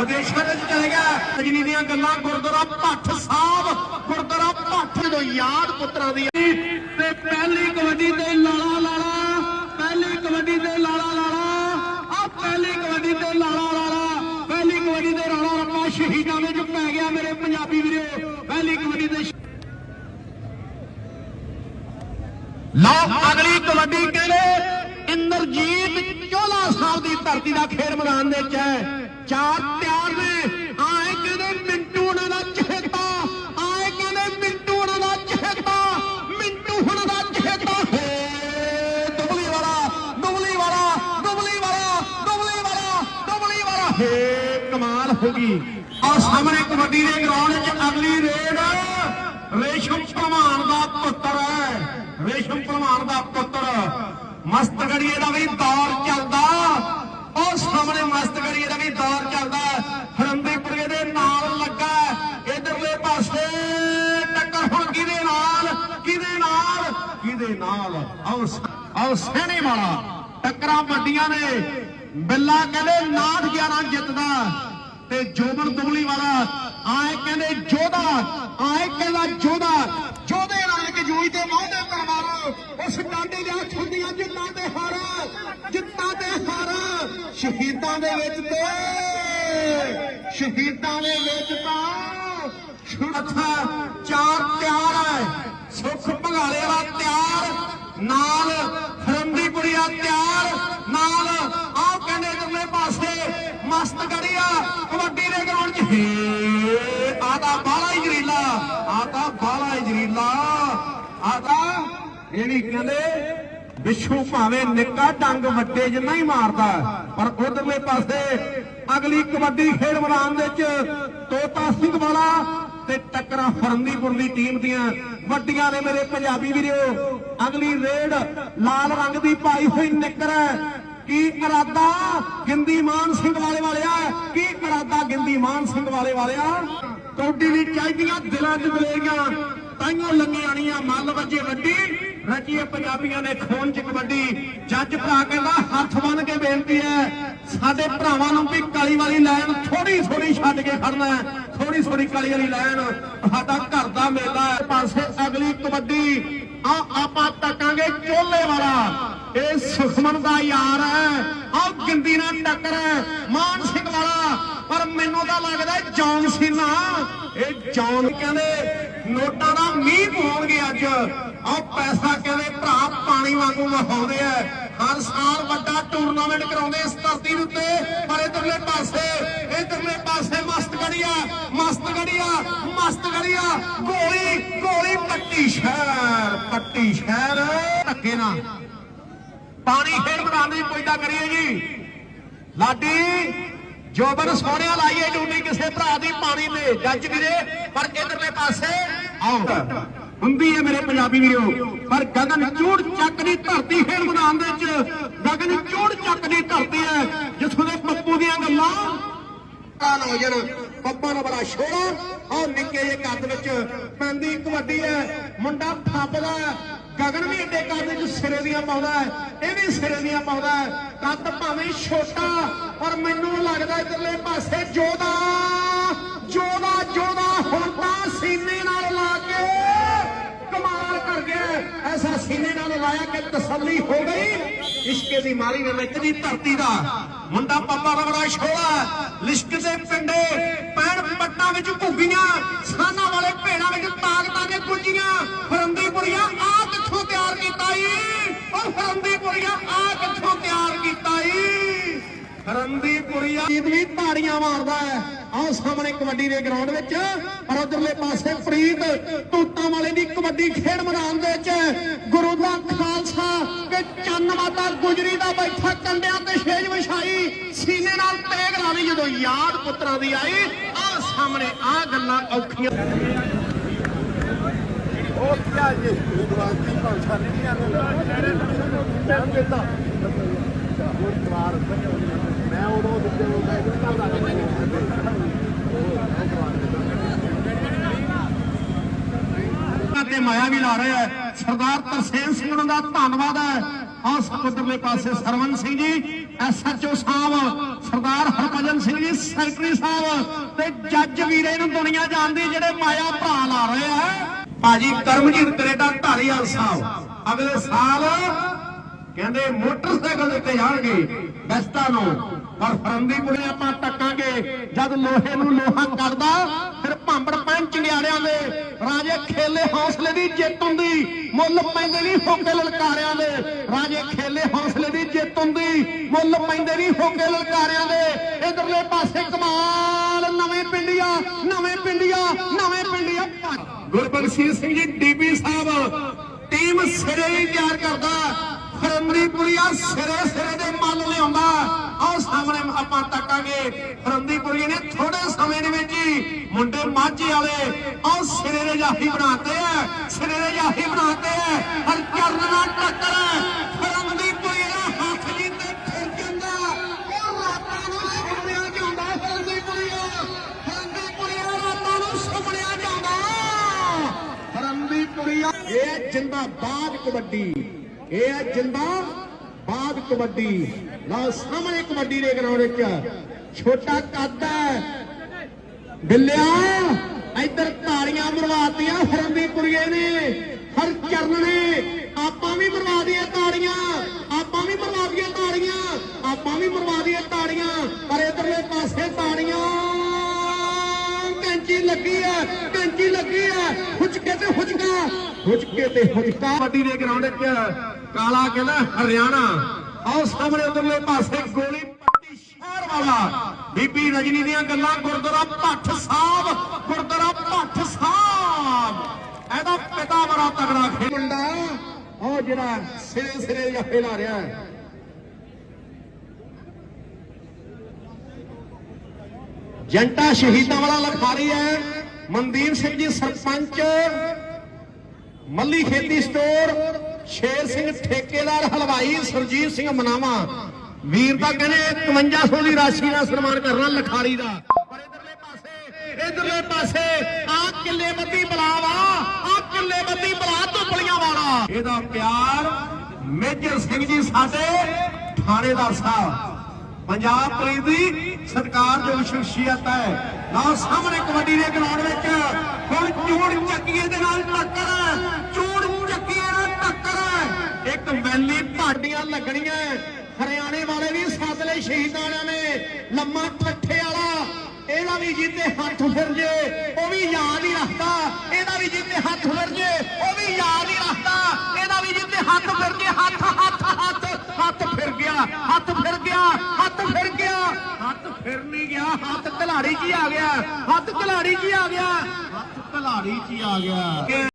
ਵਿਦੇਸ਼ਾਂ ਵਿੱਚ ਚਲੇ ਗਿਆ। ਰਜਨੀ ਦੀਆਂ ਗੱਲਾਂ ਗੁਰਦੁਆਰਾ ਭੱਠ ਸਾਹਿਬ ਗੁਰਦੁਆਰਾ ਭੱਠ ਜਦੋਂ ਯਾਦ ਪੁੱਤਰਾਂ ਦੀ ਤੇ ਪਹਿਲੀ ਕਬੱਡੀ ਤੇ ਲਾਲਾ ਲਾਲਾ ਪਹਿਲੀ ਕਬੱਡੀ ਤੇ ਲਾਲਾ ਲਾਲਾ ਆ ਪਹਿਲੀ ਕਬੱਡੀ ਤੇ ਲਾਲਾ ਲਾਲਾ ਪਹਿਲੀ ਕਬੱਡੀ ਤੇ ਰਾਣਾ ਰੱਪਾ ਸ਼ਹੀਦਾਂ ਵਿੱਚ ਪੈ ਗਿਆ ਮੇਰੇ ਪੰਜਾਬੀ ਵੀਰੋ ਪਹਿਲੀ ਕਬੱਡੀ ਤੇ ਲਓ ਅਗਲੀ ਕਬੱਡੀ ਕਹਿੰਦੇ ਇੰਦਰਜੀਤ 14 ਸਾਲ ਦੀ ਧਰਤੀ ਦਾ ਖੇਡ ਮੈਦਾਨ ਵਿੱਚ ਹੈ। ਚਾਰ ਤਿਆਰ ਨੇ। ਆਏ ਕਹਿੰਦੇ ਮਿੰਟੂ ਉਹਨਾਂ ਦਾ ਚਹੇਤਾ। ਆਏ ਕਹਿੰਦੇ ਮਿੰਟੂ ਉਹਨਾਂ ਦਾ ਚਹੇਤਾ। ਮਿੰਟੂ ਉਹਨਾਂ ਦਾ ਚਹੇਤਾ। ਹੈ ਦੁਬਲੀ ਵਾਲਾ ਦੁਬਲੀ ਵਾਲਾ ਦੁਬਲੀ ਵਾਲਾ ਦੁਬਲੀ ਵਾਲਾ ਦੁਬਲੀ ਵਾਲਾ। ਹੇ ਕਮਾਲ ਹੋ ਗਈ। ਆ ਸਾਹਮਣੇ ਕਬੱਡੀ ਦੇ ਗਰਾਊਂਡ 'ਚ ਅਗਲੀ ਰੇਡ। ਰੇਸ਼ਮ ਭਲਵਾਨ ਦਾ ਪੁੱਤਰ ਹੈ। ਰੇਸ਼ਮ ਭਲਵਾਨ ਦਾ ਪੁੱਤਰ। ਮਸਤਗੜੀਏ ਦਾ ਵੀ ਦੌਰ ਚੱਲਦਾ ਉਹ ਸਾਹਮਣੇ ਮਸਤਗੜੀਏ ਦਾ ਵੀ ਦੌਰ ਚੱਲਦਾ ਹਰੰਦੀਪੁਰੇ ਦੇ ਨਾਲ ਲੱਗਾ ਇਧਰਲੇ ਪਾਸੇ ਟੱਕਰ ਹੁਣ ਕਿਹਦੇ ਨਾਲ ਕਿਹਦੇ ਨਾਲ ਕਿਹਦੇ ਨਾਲ। ਆਓ ਆਓ ਸਹਿਣੇ ਵਾਲਾ। ਟੱਕਰਾਂ ਵੱਡੀਆਂ ਨੇ। ਬਿੱਲਾ ਕਹਿੰਦੇ 9 11 ਜਿੱਤਦਾ। ਤੇ ਜੋਬਨ ਦੁਬਲੀ ਵਾਲਾ, ਆਏ ਕਹਿੰਦੇ ਜੋਧਾ, ਆਏ ਕਹਿੰਦਾ ਜੋਧਾ। ਜੋਧੇ ਨਾਲ ਕਿ ਜੂਈ ਤੇ ਮੋਹਦੇ ਪਰਵਾਰ ਉਸ ਡਾਂਡੇ ਦੇ ਛੁੱਟੀਆਂ ਜਿੱਤਾਂ ਤੇ ਹਾਰ। ਜਿੱਤਾਂ ਤੇ ਹਾਰ। ਸ਼ਹੀਦਾਂ ਦੇ ਵਿੱਚ ਤੇ ਸ਼ਹੀਦਾਂ ਦੇ ਵਿੱਚ ਤਾਂ ਛੁੱਟਾ ਚਾਰ ਤਿਆਰ ਹੈ ਸੁਖ ਭਗਾਲੇ ਵਾਲਾ ਤਿਆਰ ਨਾਲ ਫਰੰਦੀਪੁਰੀਆ ਤਿਆਰ, ਨਾਲ ਆਹ ਕਹਿੰਦੇ ਇਧਰਲੇ ਪਾਸੇ ਮਸਤ ਗੜੀਆ, ਕਬੱਡੀ ਦੇ ਗਰਾਊਂਡ 'ਚ। ਆ ਤਾਂ ਬਾਲਾ ਹੀ ਜ਼ਰੀਲਾ ਆ ਤਾਂ ਬਾਲਾ ਹੀ ਜ਼ਰੀਲਾ। ਆ ਤਾਂ ਇਹ ਵੀ ਕਹਿੰਦੇ ਵਿਸ਼ੂ ਭਾਵੇਂ ਨਿੱਕਾ ਡੰਗ ਵੱਡੇ ਜਿੰਨਾ ਹੀ ਮਾਰਦਾ, ਪਰ ਉਧਰਲੇ ਪਾਸੇ ਅਗਲੀ ਕਬੱਡੀ ਖੇਡ ਮੈਦਾਨ ਦੇ ਵਿੱਚ ਤੋਤਾ ਸਿੰਘ ਵਾਲਾ ਤੇ ਟੱਕਰਾਂ ਫਰੰਦੀਪੁਰ ਦੀ ਟੀਮ ਦੀਆਂ ਵੱਡੀਆਂ ਨੇ ਮੇਰੇ ਪੰਜਾਬੀ ਵੀਰੋ। ਅਗਲੀ ਰੇਡ ਲਾਲ ਰੰਗ ਦੀ ਪਾਈ ਹੋਈ ਨਿੱਕਰ ਹੈ। ਕੀ ਇਰਾਦਾ ਗਿੰਦੀ ਮਾਨ ਸਿੰਘ ਵਾਲੇ ਵਾਲਿਆ? ਕੀ ਇਰਾਦਾ ਗਿੰਦੀ ਮਾਨ ਸਿੰਘ ਵਾਲੇ ਵਾਲਿਆ? ਕੌਡੀ ਨਹੀਂ ਚਾਹੀਦੀਆਂ, ਦਿਲਾਂ 'ਚ ਦਲੇਰੀਆਂ। ਤਾਈਓ ਲੰਗੀ ਆਣੀਆਂ ਮੱਲ ਵੱਜੇ ਵੱਡੀ। ਰਚੀਏ ਪੰਜਾਬੀਆਂ ਨੇ ਖੂਨ 'ਚ ਕਬੱਡੀ। ਜੱਜ ਭਰਾ ਕਹਿੰਦਾ, ਹੱਥ ਬੰਨ ਕੇ ਬੇਨਤੀ ਹੈ, ਸਾਡੇ ਭਰਾਵਾਂ ਨੂੰ ਵੀ ਕਾਲੀ ਵਾਲੀ ਲਾਈਨ ਥੋੜੀ ਥੋੜੀ ਛੱਡ ਕੇ ਖੜਨਾ ਹੈ। ਥੋੜੀ ਥੋੜੀ ਕਾਲੀ ਵਾਲੀ ਲਾਈਨ। ਸਾਡਾ ਘਰ ਦਾ ਮੇਲਾ ਪਾਸੇ ਅਗਲੀ ਕਬੱਡੀ। ਆ ਆਪਾਂ ਤੱਕਾਂਗੇ ਚੋਲੇ ਵਾਲਾ। ਇਹ ਸੁਖਮਨ ਦਾ ਯਾਰ ਹੈ। ਆ ਗਿੰਦੀ ਨਾਲ ਟੱਕਰ ਹੈ। ਮਾਨ ਸਿੰਘ ਵਾਲਾ। ਪਰ ਮੈਨੂੰ ਤਾਂ ਲੱਗਦਾ ਇਹ ਜੌਨ ਸੀਨਾ। ਇਹ ਜੌਨ ਕਹਿੰਦੇ ਨੋਟਾਂ ਦਾ ਮੀਂਹ ਪਾਉਣਗੇ ਅੱਜ। ਆ ਪੈਸਾ ਕਹਿੰਦੇ ਭਰਾ ਪਾਣੀ ਵਾਂਗੂ ਵਹਾਉਂਦੇ ਆ। ਹਰ ਸਾਲ ਵੱਡਾ ਟੂਰਨਾਮੈਂਟ ਕਰਾਉਂਦੇ ਇਸ ਧਰਤੀ ਦੇ ਉੱਤੇ। ਪਰ ਇਧਰਲੇ ਪਾਸੇ ਇਧਰਲੇ ਪਾਸੇ ਮਸਤ ਗੜੀਆ ਮਸਤ ਗੜੀਆ ਗੋਲੀ ਗੋਲੀ ਪੱਟੀ ਸ਼ਹਿਰ ਪੱਟੀ ਸ਼ਹਿਰ। ਧੱਕੇ ਨਾਲ। ਪਾਣੀ ਖੇਡ ਮੈਦਾਨ ਦੀ ਪੁੱਜਦਾ ਕਰੀਏ ਜੀ। ਲਾਡੀ, ਜੋਬਨ ਸੋਹਣਿਆ ਲਾਈਏ ਡਿਊਟੀ ਕਿਸੇ ਭਰਾ ਦੀ ਪਾਣੀ ਤੇ। ਜੱਜ ਵੀਰੇ, ਪਰ ਇਧਰਲੇ ਪਾਸੇ ਆਓ। ਹੁੰਦੀ ਹੈ ਮੇਰੇ ਪੰਜਾਬੀ ਵੀਰੋ, ਪਰ ਗਗਨ ਚੂੜ ਚੱਕ ਦੀ ਧਰਤੀ ਖੇਡ ਮੈਦਾਨ ਦੇ ਵਿੱਚ। ਗਗਨ ਚੂੜ ਚੱਕ ਦੀ ਧਰਤੀ ਹੈ, ਜਿੱਥੋਂ ਦੇ ਪੱਪੂ ਦੀਆਂ ਗੱਲਾਂ। ਕਾਲ ਹੋ ਜਾਣ ਪੱਪਾ ਦਾ ਬੜਾ ਸ਼ੋਰਾ। ਔਰ ਨਿੱਕੇ ਜਿਹੇ ਕੱਦ ਵਿੱਚ ਪੈਂਦੀ ਕਬੱਡੀ ਹੈ, ਮੁੰਡਾ ਥੱਪਦਾ ਗਗਨ ਵੀ ਏਡੇ ਕੱਦ ਵਿੱਚ ਸਿਰੇ ਦੀਆਂ ਪਾਉਂਦਾ ਹੈ, ਇਹ ਵੀ ਸਿਰੇ ਦੀਆਂ ਪਾਉਂਦਾ ਹੈ। ਕੱਦ ਭਾਵੇਂ ਛੋਟਾ, ਪਰ ਮੈਨੂੰ ਲੱਗਦਾ ਇਧਰਲੇ ਪਾਸੇ ਸੀਨੇ ਕਿ ਤਸੱਲੀ ਹੋ ਗਈ। ਇਸ਼ਕੇ ਦੀ ਮਾਰੀ ਨੇ ਵਿੱਚ ਧਰਤੀ ਦਾ। ਮੁੰਡਾ ਪੱਪਾ ਦਾ ਛੋਲਾ ਲਿਸ਼ਕ ਪਿੰਡੇ ਪੈਣ ਪੱਟਾਂ ਵਿੱਚ ਭੁੱਗੀਆਂ ਸਾਨਾ ਵਾਲੇ ਭੇੜਾਂ ਵਿੱਚ ਤਾਕਤਾਂ ਦੇ ਗੁੱਜੀਆਂ ਫਰੰਦੀਪੁਰੀਆਂ ਆ ਕਿੱਥੋਂ ਤਿਆਰ ਕੀਤਾ ਈ? ਉਹ ਫਰੰਦੀਪੁਰੀਆਂ ਆ ਕਿੱਥੋਂ ਤਿਆਰ ਕੀਤਾ ਈ? ਫਰੰਦੀਪੁਰੀਆ ਵੀ ਤਾੜੀਆਂ ਮਾਰਦਾ ਹੈ। ਆਹ ਸਾਹਮਣੇ ਕਬੱਡੀ ਦੇ ਗਰਾਊਂਡ ਵਿੱਚ। ਪਰ ਉਧਰਲੇ ਪਾਸੇ ਫਰੀਦ ਟੂਟਾਂ ਵਾਲੇ ਦੀ ਕਬੱਡੀ ਖੇਡ ਮੈਦਾਨ ਦੇ ਵਿੱਚ। ਗੁਰੂ ਦਾ ਖਾਲਸਾ ਤੇ ਚੰਨ ਮਾਤਾ ਗੁਜਰੀ ਦਾ ਬੈਠਾ ਕੰਡਿਆਂ ਤੇ ਛੇਜ ਵਿਛਾਈ। ਸੀਨੇ ਨਾਲ ਤੇਗ ਲਾ ਜਦੋਂ ਯਾਦ ਪੁੱਤਰਾਂ ਦੀ ਆਈ ਆਹ ਸਾਹਮਣੇ ਆਹ ਗੱਲਾਂ ਔਖੀਆਂ। ਉਹ ਕੀ ਜੀ? ਵਿਦਵਾਨੀ ਭਾਸ਼ਾ ਨਹੀਂ ਆਉਂਦੀ ਟਾਈਮ ਮੈਂ ਉਦੋਂ ਦਿੱਤੇ ਉਹ ਮੈਂ ਕਿਹਾ ਦਾ ਤੇ ਮਾਇਆ ਵੀ ਲਾ ਰਿਹਾ ਹੈ ਸਰਦਾਰ ਤਰਸੇਮ ਸਿੰਘ ਉਹਨਾਂ ਦਾ ਧੰਨਵਾਦ ਹੈ। ਆਹ ਸਪੁੱਤਰਲੇ ਪਾਸੇ ਸਰਵਨ ਸਿੰਘ ਜੀ ਐਸਐਚਓ ਸਾਹਿਬ, ਸਰਦਾਰ ਹਰਭਜਨ ਸਿੰਘ ਜੀ, ਸੈਕਟਰੀ ਸਾਹਿਬ ਤੇ ਜੱਜ ਵੀਰੇ ਨੂੰ ਦੁਨੀਆ ਜਾਣਦੀ ਜਿਹੜੇ ਮਾਇਆ ਭਰਾ ਲਾ ਰਹੇ ਆ। ਭਾਜੀ ਕਰਮਜੀਤ ਕੈਨੇਡਾ ਢਾਲੀਵਾਲ ਸਾਹਿਬ, ਅਗਲੇ ਸਾਲ ਕਹਿੰਦੇ ਮੋਟਰਸਾਈਕਲ ਉੱਤੇ ਜਾਣਗੇ ਬੈਸਟਾ ਨੂੰ। ਪਰ ਫਰੰਦੀਪੁਰੇ ਆਪਾਂ ਟੱਕਾਂਗੇ, ਜਦ ਲੋਹੇ ਨੂੰ ਲੋਹਾ ਕੱਢਦਾ ਫਿਰ ਦੇ ਰਾਜੇ ਖੇਲੇ ਹੌਸਲੇ ਦੀ ਜਿੱਤ ਹੁੰਦੀ, ਮੁੱਲ ਪੈਂਦੇ ਨਹੀਂ ਹੋਕੇ ਲਲਕਾਰਿਆਂ ਦੇ। ਰਾਜੇ ਖੇਲੇ ਹੌਸਲੇ ਦੀ ਜਿੱਤ ਹੁੰਦੀ, ਮੁੱਲ ਪੈਂਦੇ ਨਹੀਂ ਹੋਕੇ ਲਲਕਾਰਿਆਂ ਦੇ। ਇਧਰਲੇ ਪਾਸੇ ਕਮਾਲ, ਨਵੇਂ ਪਿੰਡੀਆ ਨਵੇਂ ਪਿੰਡੀਆ ਨਵੇਂ ਪਿੰਡੀਆ। ਗੁਰਬਖਸ਼ ਸਿੰਘ ਜੀ ਡੀਪੀ ਸਾਹਿਬ, ਟੀਮ ਸਿਰੇ ਹੀ ਤਿਆਰ ਕਰਦਾ। ਫਰੰਦੀਪੁਰੀਆ ਸਿਰੇ ਸਿਰੇ ਦੇ ਮੱਲ ਲਿਆਉਂਦਾ। ਆਹ ਸਾਹਮਣੇ ਆਪਾਂ ਤੱਕਾਂਗੇ। ਫਰੰਦੀਪੁਰੀ ਨੇ ਥੋੜੇ ਸਮੇਂ ਦੇ ਵਿੱਚ ਹੀ ਮੁੰਡੇ ਮਾਝੇ ਵਾਲੇ ਆਹ ਸਿਰੇ ਦੇ ਜਾਹੀ ਬਣਾਤੇ ਆ। ਸਿਰੇ ਦੇ ਜਾਹੀ ਬਣਾਤੇ ਆ। ਹਰ ਚਰਨ ਨਾਲ ਟੱਕਰ ਫਰੰਦੀਪੁਰੀ ਦਾ ਹੱਥ ਜੀ ਫਿਰ ਜਾਂਦਾ। ਉਹ ਰਾਤਾਂ ਨੂੰ ਸੁਣਿਆ ਜਾਂਦਾ ਫਰੰਦੀਪੁਰੀਆ ਫਰੰਦੀਪੁਰੀਆ ਰਾਤਾਂ ਨੂੰ ਸੁਣਿਆ ਜਾਂਦਾ ਫਰੰਦੀਪੁਰੀਆ ਇਹ ਹੈ ਜਿੰਦਾਬਾਦ ਕਬੱਡੀ। ਇਹ ਹੈ ਜਿੰਦਾਬਾਦ ਕਬੱਡੀ। ਲਓ ਸਾਹਮਣੇ ਕਬੱਡੀ ਦੇ ਗਰਾਊਂਡ ਵਿੱਚ ਛੋਟਾ ਕੱਦ ਹੈ। ਬਿੱਲਿਆ, ਇੱਧਰ ਤਾੜੀਆਂ ਮਰਵਾਤੀਆਂ ਫਰੰਦੀਪੁਰੀਏ ਨੇ, ਹਰ ਚਰਨ ਨੇ। ਆਪਾਂ ਵੀ ਮਰਵਾ ਦੀਆਂ ਤਾੜੀਆਂ ਆਪਾਂ ਵੀ ਮਰਵਾ ਦੀਆਂ ਤਾੜੀਆਂ ਆਪਾਂ ਵੀ ਮਰਵਾ ਦਈਏ ਤਾੜੀਆਂ ਪਰ ਇਧਰਲੇ ਪਾਸੇ ਤਾੜੀਆਂ ਕੈਂਚੀ ਲੱਗੀ ਹੈ, ਕੈਂਚੀ ਲੱਗੀ ਹੈ। ਹੁਚਕੇ ਤੇ ਹੁਚਕਾ ਹੁਚਕੇ ਤੇ ਹੁਚਕਾ ਕਬੱਡੀ ਦੇ ਗਰਾਊਂਡ ਚ ਕਾਲਾ ਕਹਿੰਦਾ ਹਰਿਆਣਾ। ਆਓ ਸਾਹਮਣੇ ਉਧਰਲੇ ਪਾਸੇ ਗੋਲੀ ਪੱਟੀ ਸ਼ਹਿਰ ਵਾਲਾ। ਬੀਬੀ ਰਜਨੀ ਦੀਆਂ ਗੱਲਾਂ ਗੁਰਦੁਆਰਾ ਭੱਠ ਸਾਹਿਬ, ਗੁਰਦੁਆਰਾ ਭੱਠ ਸਾਹਿਬ। ਇਹਦਾ ਪਿਤਾ ਬੜਾ ਤਗੜਾ ਖੇਡ ਮੁੰਡਾ, ਉਹ ਜਿਹੜਾ ਸਿਰੇ ਸਿਰੇ ਜੱਫੇ ਲਾ ਰਿਹਾ ਹੈ। ਜੰਟਾ ਸ਼ਹੀਦਾਂ ਵਾਲਾ ਲਖਾਰੀ ਹੈ, ਮਨਦੀਪ ਸਿੰਘ ਜੀ, ਸਰਪੰਚ, ਮੱਲੀ ਖੇਤੀ ਸਟੋਰ ਸ਼ੇਰ ਸਿੰਘ ਠੇਕੇਦਾਰ ਹਲਵਾਈ ਸਰਜੀਤ ਸਿੰਘ ਮਨਾਵਾ। ਵੀਰ ਦਾ ਕਹਿੰਦੇ 5100 ਦੀ ਰਾਸ਼ੀ ਨਾਲ ਸਨਮਾਨ ਕਰਨਾ ਲਖਾਰੀ ਦਾ। ਪਰ ਇਧਰਲੇ ਪਾਸੇ ਇਧਰਲੇ ਪਾਸੇ, ਆ ਕਿੱਲੇ ਬੱਤੀ ਬਲਾਵਾ ਆ ਕਿੱਲੇ ਬੱਤੀ ਬਲਾ ਧੁੱਪਲੀਆਂ ਵਾਲਾ। ਇਹਦਾ ਪਿਆਰ ਮੇਜਰ ਸਿੰਘ ਜੀ ਸਾਡੇ ਥਾਣੇਦਾਰ ਸਾਹਿਬ। ਪੰਜਾਬ ਪੁਲਿਸ ਦੀ ਸਤਿਕਾਰਯੋਗ ਸ਼ਖਸੀਅਤ ਹੈ। ਨਾ ਸਾਹਮਣੇ ਕਬੱਡੀ ਦੇ ਗਰਾਊਂਡ ਵਿੱਚ ਹੁਣ ਚੂੜ ਚੱਕੀਏ ਦੇ ਹੈ ਇੱਕ ਲੱਗਣੀਆਂ ਹਰਿਆਣੇ ਵਾਲੇ ਵੀ ਸੱਦ ਲਈ ਸ਼ਹੀਦਾਂ ਨੇ ਲੰਮਾ ਠੱਠੇ ਵਾਲਾ, ਇਹਦਾ ਵੀ ਜਿੱਤੇ ਹੱਥ ਫਿਰ ਜੇ ਉਹ ਵੀ ਯਾਦ ਹੀ ਰੱਖਦਾ। ਇਹਦਾ ਵੀ ਜਿੱਤੇ ਹੱਥ ਫਿਰ ਜੇ ਉਹ ਵੀ ਯਾਦ ਹੀ ਰੱਖਦਾ। ਇਹਦਾ ਵੀ ਜਿੱਤੇ ਹੱਥ ਫਿਰ ਜੇ ਹੱਥ ਹੱਥ ਹੱਥ ਹੱਥ ਫਿਰ ਗਿਆ, ਹੱਥ ਫਿਰ ਗਿਆ, ਹੱਥ ਫਿਰ ਗਿਆ। ਹੱਥ ਫਿਰ ਨਹੀਂ ਗਿਆ, ਹੱਥ ਕਲਾੜੀ ਕੀ ਆ ਗਿਆ। ਹੱਥ ਕਲਾੜੀ ਕੀ ਆ ਗਿਆ। ਹੱਥ ਕਲਾੜੀ ਕੀ ਆ ਗਿਆ।